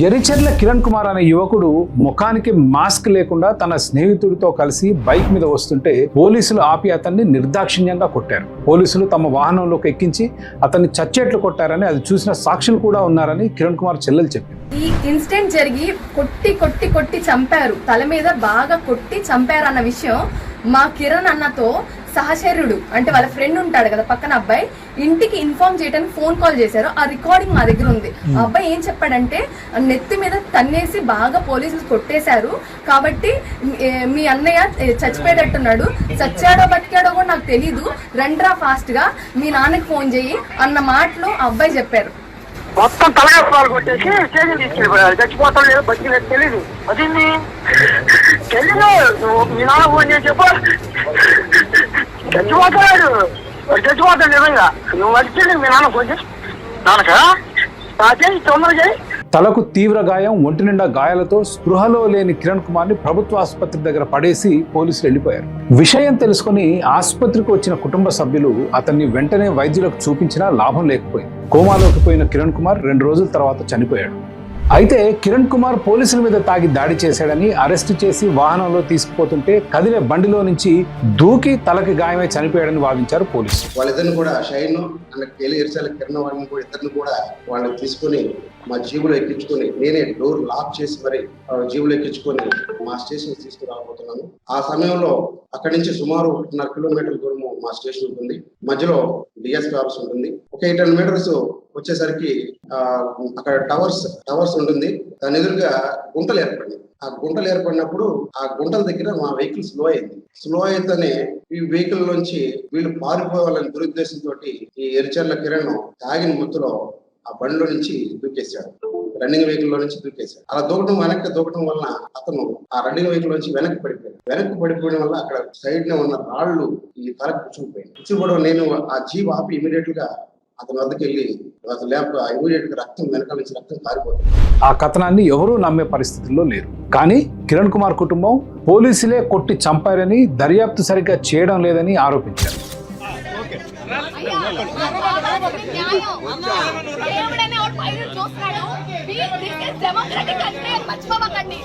ఎరిచెర్ల కిరణ్ కుమార్ అనే యువకుడు ముఖానికి మాస్క్ లేకుండా తన స్నేహితుడితో కలిసి బైక్ మీద వస్తుంటే పోలీసులు ఆపి అతన్ని నిర్దాక్షిణ్యంగా కొట్టారు. పోలీసులు తమ వాహనంలోకి ఎక్కించి అతన్ని చచ్చేట్లు కొట్టారని అది చూసిన సాక్షులు కూడా ఉన్నారని కిరణ్ కుమార్ చెల్లెలు చెప్పింది. ఈ ఇన్సిడెంట్ జరిగి కొట్టి కొట్టి కొట్టి చంపారు. తల మీద బాగా కొట్టి చంపారు అన్న విషయం మా కిరణ్ అన్నతో సహచరుడు అంటే వాళ్ళ ఫ్రెండ్ ఉంటాడు కదా పక్కన అబ్బాయి. ఇంటికి ఇన్ఫార్మ్ చేయడానికి ఫోన్ కాల్ చేశారు. ఆ రికార్డింగ్ మా దగ్గర ఉంది. ఆ అబ్బాయి ఏం చెప్పాడంటే నెత్తి మీద తన్నేసి బాగా పోలీసులు కొట్టేశారు. కాబట్టి మీ అన్నయ్య చచ్చిపోయేటట్టున్నాడు. చచ్చాడో బతికాడో కూడా నాకు తెలీదు. రండ్రా ఫాస్ట్గా మీ నాన్నకి ఫోన్ చేయి అన్న మాటలు ఆ అబ్బాయి చెప్పారు. మొత్తం తలగప్పాలు కొట్టేసి స్టేషన్ తీసుకెళ్ళిపోయారు చచ్చిపోతాడు లేదో బతికిలేదు తెలీదు. అదేంది? తెలీదు. నువ్వు మీ నాన్న ఫోన్ చేసి చెప్పు. చచ్చిపోతాడు. చచ్చిపోతాడు నిజంగా. నువ్వు వచ్చి మీ నాన్న కొంచెం నాన్నక? చేయి చేయి. తలకు తీవ్ర గాయం ఒంటి నిండా గాయాలతో స్పృహలో లేని కిరణ్ కుమార్ని ప్రభుత్వ ఆసుపత్రి దగ్గర పడేసి పోలీసులు వెళ్ళిపోయారు. విషయం తెలుసుకుని ఆసుపత్రికి వచ్చిన కుటుంబ సభ్యులు అతన్ని వెంటనే వైద్యులకు చూపించినా లాభం లేకపోయింది. కోమాలోకి పోయిన కిరణ్ కుమార్ రెండు రోజుల తర్వాత చనిపోయాడు. అయితే కిరణ్ కుమార్ పోలీసుల మీద తాగి దాడి చేశాడని అరెస్ట్ చేసి వాహనంలో తీసుకుపోతుంటే కదిలే బండిలో నుంచి దూకి తలకి గాయమై చనిపోయాడని వాదించారు పోలీసులు. వాళ్ళిద్దరిని కూడా షైన్ అండ్ కిరణ్ వారిని కూడా ఇద్దరిని కూడా వాళ్ళని తీసుకొని మా జీబులో ఎక్కించుకొని నేనే డోర్ లాక్ చేసి మరి ఆ జీబులో ఎక్కించుకొని మా స్టేషన్ తీసుకురాబోతున్నాను. ఆ సమయంలో అక్కడి నుంచి సుమారు ఒకటిన్నర కిలోమీటర్ల దూరం మా స్టేషన్ ఉంటుంది. మధ్యలో డిఎస్పీ ఆఫీస్ ఉంటుంది. ఒక ఎయిట్ హండ్రెడ్ మీటర్స్ వచ్చేసరికి ఆ అక్కడ టవర్స్ టవర్స్ ఉంటుంది. దాని ఎదురుగా గుంటలు ఏర్పడింది ఆ గుంటలు ఏర్పడినప్పుడు ఆ గుంటల దగ్గర మా వెహికల్ స్లో అయింది. స్లో అయితేనే ఈ వెహికల్ నుంచి వీళ్ళు పారిపోవాలని దురుద్దేశంతో ఈ ఎరిచర్ల కిరణ్ తాగిన ముత్తులో ఆ బండిలో నుంచి దూకేశాడు రన్నింగ్ వెహికల్లో నుంచి దూకేశాడు అలా దూకడం వెనక్కి దూకడం వలన అతను ఆ రన్నింగ్ వెహికల్ నుంచి వెనక్కి పడిపోయాడు. వెనక్కి పడిపోవడం వల్ల అక్కడ సైడ్లో ఉన్న రాళ్ళు ఈ తలకు కూర్చుకుపోయింది కూర్చుకోవడం నేను ఆ జీప్ ఆపి ఇమీడియట్గా అతని వద్దకు వెళ్ళి అతను లేక ఇమీడియట్గా రక్తం వెనకాల నుంచి రక్తం కారిపోతుంది ఆ కథనాన్ని ఎవరూ నమ్మే పరిస్థితుల్లో లేరు కానీ కిరణ్ కుమార్ కుటుంబం పోలీసులే కొట్టి చంపారని దర్యాప్తు సరిగ్గా చేయడం లేదని ఆరోపించారు దేవుడనే వాడు పైన చూస్తున్నాడు దిస్ ఇస్ డెమోక్రటిక్ కంట్రీ అని మర్చిపోవకండి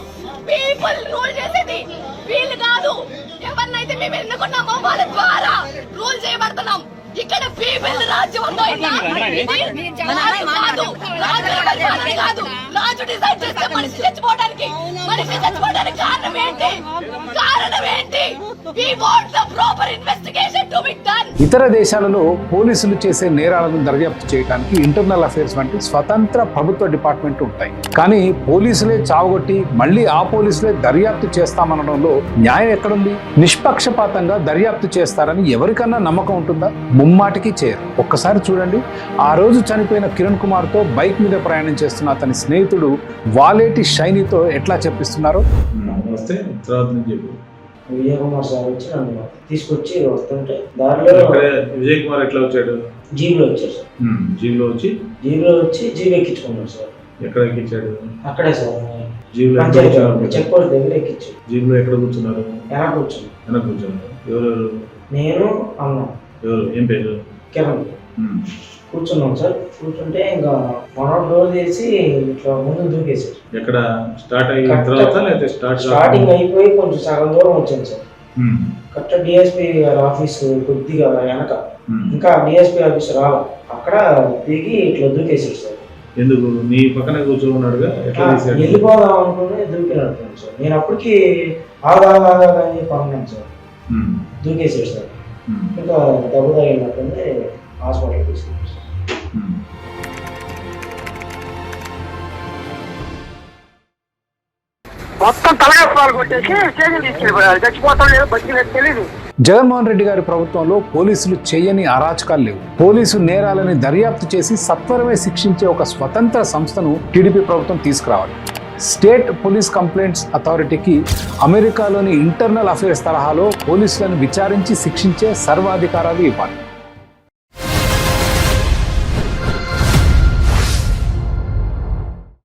పీపుల్ రూల్ చేసేది వీళ్ళు కాదు ఎవరినైతే మేము ఎన్నుకున్నామో వాళ్ళ ద్వారా రూల్ చేయబడుతున్నాం ఇక్కడ పీపుల్ రాజ్యం ఉందో కాదు. రాజు పరిపాలన కాదు. రాజు డిసైడ్ చేస్తే మనిషి చచ్చిపోవడానికి మనిషి చచ్చిపోవడానికి ఇతర దేశాలలో పోలీసులు చేసే నేరాలను దర్యాప్తు చేయడానికి ఇంటర్నల్ అఫైర్స్ వంటి స్వతంత్ర ప్రభుత్వ డిపార్ట్మెంట్ ఉంటాయి. కానీ పోలీసులే చావగొట్టి మళ్ళీ ఆ పోలీసులే దర్యాప్తు చేస్తామనడంలో న్యాయం ఎక్కడుంది? నిష్పక్షపాతంగా దర్యాప్తు చేస్తారని ఎవరికన్నా నమ్మకం ఉంటుందా? ముమ్మాటికి చేయరు ఒక్కసారి చూడండి. ఆ రోజు చనిపోయిన కిరణ్ కుమార్తో బైక్ మీద ప్రయాణం చేస్తున్న అతని స్నేహితుడు వాలేటి షైనీతో ఎట్లా చెప్పిస్తున్నారో? తర్వాత విజయ్ కుమార్ సార్ వచ్చి నన్ను తీసుకొచ్చి వస్తుంటే దారిలో విజయ్ కుమార్ ఎట్లా వచ్చాడు? జీప్లో వచ్చారు సార్. జీబ్లో వచ్చి? జీప్లో వచ్చి జీప్ ఎక్కించుకున్నాడు సార్. ఎక్కడ ఎక్కించాడు? అక్కడే సార్. జీబ్లో కూర్చున్నారు? చెక్ పోస్ట్ దగ్గర ఎక్కించాడు. జీబ్లో ఎక్కడ కూర్చున్నారు? వెనక కూర్చుని వెనక కూర్చున్నారు? ఎవరెవరు? నేను అన్న ఎవరు? ఏం పేరు? కిరణ్. కూర్చున్నాం సార్. కూర్చుంటే ఇంకా మనోడు డోర్ తీసి ఇట్లా ముందు దూకేశారు. ఎక్కడ స్టార్ట్ అయిన. తర్వాత లేకపోతే స్టార్ట్ స్టార్టింగ్ అయిపోయి కొంచెం సగం దూరం వచ్చింది సార్. కరెక్ట్ డిఎస్పీ గారి ఆఫీస్ కొద్దిగా వెనక. ఇంకా డిఎస్పీ ఆఫీస్ రాలా అక్కడ దిగి ఇట్లా దూకేశారు సార్. ఎందుకు? నీ పక్కన కూర్చోన్నాడుగా ఎట్లా తీసాడు వెళ్ళిపోదాం అనుకుని దూకినట్టు సార్. నేను అప్పటికి ఆగా ఆగా అని పన్నాను సార్. ఉమ్. దూకేసాడు సార్. ఇంకా దెబ్బ తగిలినట్టుంది హాస్పిటల్ ఉమ్. మొత్తం తలగప్పాలు కొట్టేసి తీసుకెళ్ళిపోయారు. లేదో జగన్మోహన్ రెడ్డి గారి ప్రభుత్వంలో పోలీసులు చేయని అరాచకాలు లేవు. పోలీసు నేరాలని దర్యాప్తు చేసి సత్వరమే శిక్షించే ఒక స్వతంత్ర సంస్థను టీడీపీ ప్రభుత్వం తీసుకురావాలి. స్టేట్ పోలీస్ కంప్లైంట్స్ అథారిటీకి అమెరికాలోని ఇంటర్నల్ అఫైర్స్ తరహాలో పోలీసులను విచారించి శిక్షించే సర్వాధికారాలు ఇవ్వాలి.